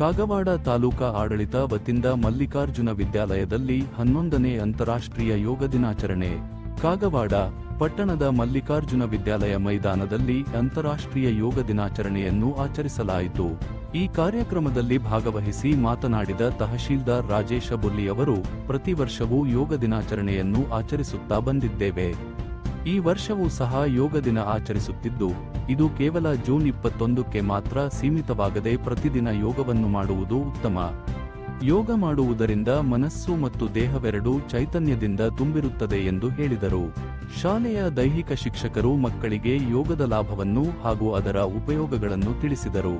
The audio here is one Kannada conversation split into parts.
ಕಾಗವಾಡ ತಾಲೂಕಾ ಆಡಳಿತ ವತಿಯಿಂದ ಮಲ್ಲಿಕಾರ್ಜುನ ವಿದ್ಯಾಲಯದಲ್ಲಿ ಹನ್ನೊಂದನೇ ಅಂತಾರಾಷ್ಟ್ರೀಯ ಯೋಗ ದಿನಾಚರಣೆ. ಕಾಗವಾಡ, ಪಟ್ಟಣದ ಮಲ್ಲಿಕಾರ್ಜುನ ವಿದ್ಯಾಲಯ ಮೈದಾನದಲ್ಲಿ ಅಂತಾರಾಷ್ಟ್ರೀಯ ಯೋಗ ದಿನಾಚರಣೆಯನ್ನು ಆಚರಿಸಲಾಯಿತು. ಈ ಕಾರ್ಯಕ್ರಮದಲ್ಲಿ ಭಾಗವಹಿಸಿ ಮಾತನಾಡಿದ ತಹಶೀಲ್ದಾರ್ ರಾಜೇಶ ಬುಲ್ಲಿ ಅವರು, ಪ್ರತಿ ವರ್ಷವೂ ಯೋಗ ದಿನಾಚರಣೆಯನ್ನು ಆಚರಿಸುತ್ತಾ ಬಂದಿದ್ದೇವೆ. ಈ ವರ್ಷವೂ ಸಹ ಯೋಗ ದಿನ ಆಚರಿಸುತ್ತಿದ್ದು ಇದು ಕೇವಲ ಜೂನ್ ಇಪ್ಪತ್ತೊಂದಕ್ಕೆ ಮಾತ್ರ ಸೀಮಿತವಾಗದೆ ಪ್ರತಿದಿನ ಯೋಗವನ್ನು ಮಾಡುವುದು ಉತ್ತಮ. ಯೋಗ ಮಾಡುವುದರಿಂದ ಮನಸ್ಸು ಮತ್ತು ದೇಹವೆರಡೂ ಚೈತನ್ಯದಿಂದ ತುಂಬಿರುತ್ತದೆ ಎಂದು ಹೇಳಿದರು. ಶಾಲೆಯ ದೈಹಿಕ ಶಿಕ್ಷಕರು ಮಕ್ಕಳಿಗೆ ಯೋಗದ ಲಾಭವನ್ನು ಹಾಗೂ ಅದರ ಉಪಯೋಗಗಳನ್ನು ತಿಳಿಸಿದರು.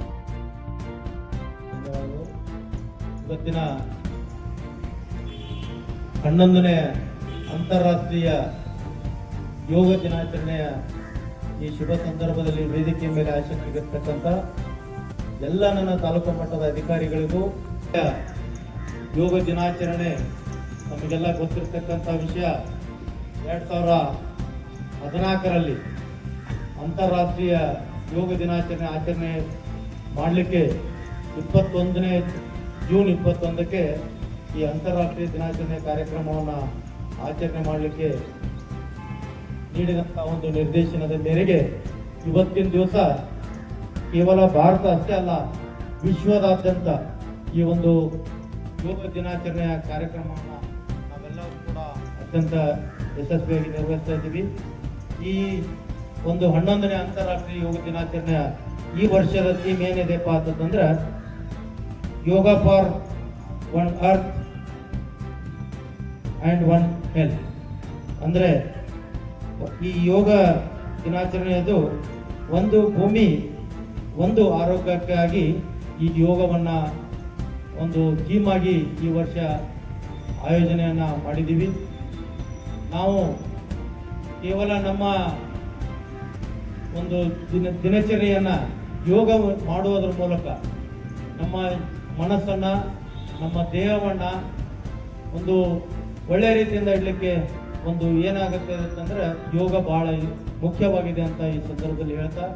ಇವತ್ತಿನ ಹನ್ನೊಂದನೇ ಅಂತಾರಾಷ್ಟ್ರೀಯ ಯೋಗ ದಿನಾಚರಣೆಯ ಈ ಶುಭ ಸಂದರ್ಭದಲ್ಲಿ ವೇದಿಕೆ ಮೇಲೆ ಆಸಕ್ತಿಗಿರ್ತಕ್ಕಂಥ ಎಲ್ಲ ನನ್ನ ತಾಲೂಕು ಮಟ್ಟದ ಅಧಿಕಾರಿಗಳಿಗೂ ಯೋಗ ದಿನಾಚರಣೆ ನಮಗೆಲ್ಲ ಗೊತ್ತಿರ್ತಕ್ಕಂಥ ವಿಷಯ. ಎರಡು ಸಾವಿರ ಹದಿನಾಲ್ಕರಲ್ಲಿ ಅಂತಾರಾಷ್ಟ್ರೀಯ ಯೋಗ ದಿನಾಚರಣೆ ಆಚರಣೆ ಮಾಡಲಿಕ್ಕೆ ಇಪ್ಪತ್ತೊಂದನೇ ಜೂನ್ ಇಪ್ಪತ್ತೊಂದಕ್ಕೆ ಈ ಅಂತಾರಾಷ್ಟ್ರೀಯ ದಿನಾಚರಣೆ ಕಾರ್ಯಕ್ರಮವನ್ನು ಆಚರಣೆ ಮಾಡಲಿಕ್ಕೆ ನೀಡಿದಂಥ ಒಂದು ನಿರ್ದೇಶನದ ಮೇರೆಗೆ ಇವತ್ತಿನ ದಿವಸ ಕೇವಲ ಭಾರತ ಅಷ್ಟೇ ಅಲ್ಲ, ವಿಶ್ವದಾದ್ಯಂತ ಈ ಒಂದು ಯೋಗ ದಿನಾಚರಣೆಯ ಕಾರ್ಯಕ್ರಮವನ್ನು ನಾವೆಲ್ಲರೂ ಕೂಡ ಅತ್ಯಂತ ಯಶಸ್ವಿಯಾಗಿ ನಿರ್ವಹಿಸ್ತಾ ಇದ್ದೀವಿ. ಈ ಒಂದು ಹನ್ನೊಂದನೇ ಅಂತಾರಾಷ್ಟ್ರೀಯ ಯೋಗ ದಿನಾಚರಣೆಯ ಈ ವರ್ಷದ ಥೀಮ್ ಏನಿದೆಪ್ಪ ಅಂತಂದ್ರೆ, yoga for one earth and one health. ಅಂದರೆ ಈ ಯೋಗ ದಿನಾಚರಣೆಯದು ಒಂದು ಭೂಮಿ, ಒಂದು ಆರೋಗ್ಯಕ್ಕಾಗಿ ಈ ಯೋಗವನ್ನು ಒಂದು ಥೀಮ್ ಆಗಿ ಈ ವರ್ಷ ಆಯೋಜನೆಯನ್ನು ಮಾಡಿದ್ದೀವಿ. ನಾವು ಕೇವಲ ನಮ್ಮ ಒಂದು ದಿನ, ದಿನಚರಿಯನ್ನು ಯೋಗ ಮಾಡುವುದರ ಮೂಲಕ ನಮ್ಮ ಮನಸ್ಸನ್ನು, ನಮ್ಮ ದೇಹವನ್ನು ಒಂದು ಒಳ್ಳೆಯ ರೀತಿಯಿಂದ ಇಡಲಿಕ್ಕೆ ಒಂದು ಏನಾಗುತ್ತೆ ಅಂತಂದ್ರೆ ಯೋಗ ಬಹಳ ಮುಖ್ಯವಾಗಿದೆ ಅಂತ ಈ ಸಂದರ್ಭದಲ್ಲಿ ಹೇಳ್ತಾ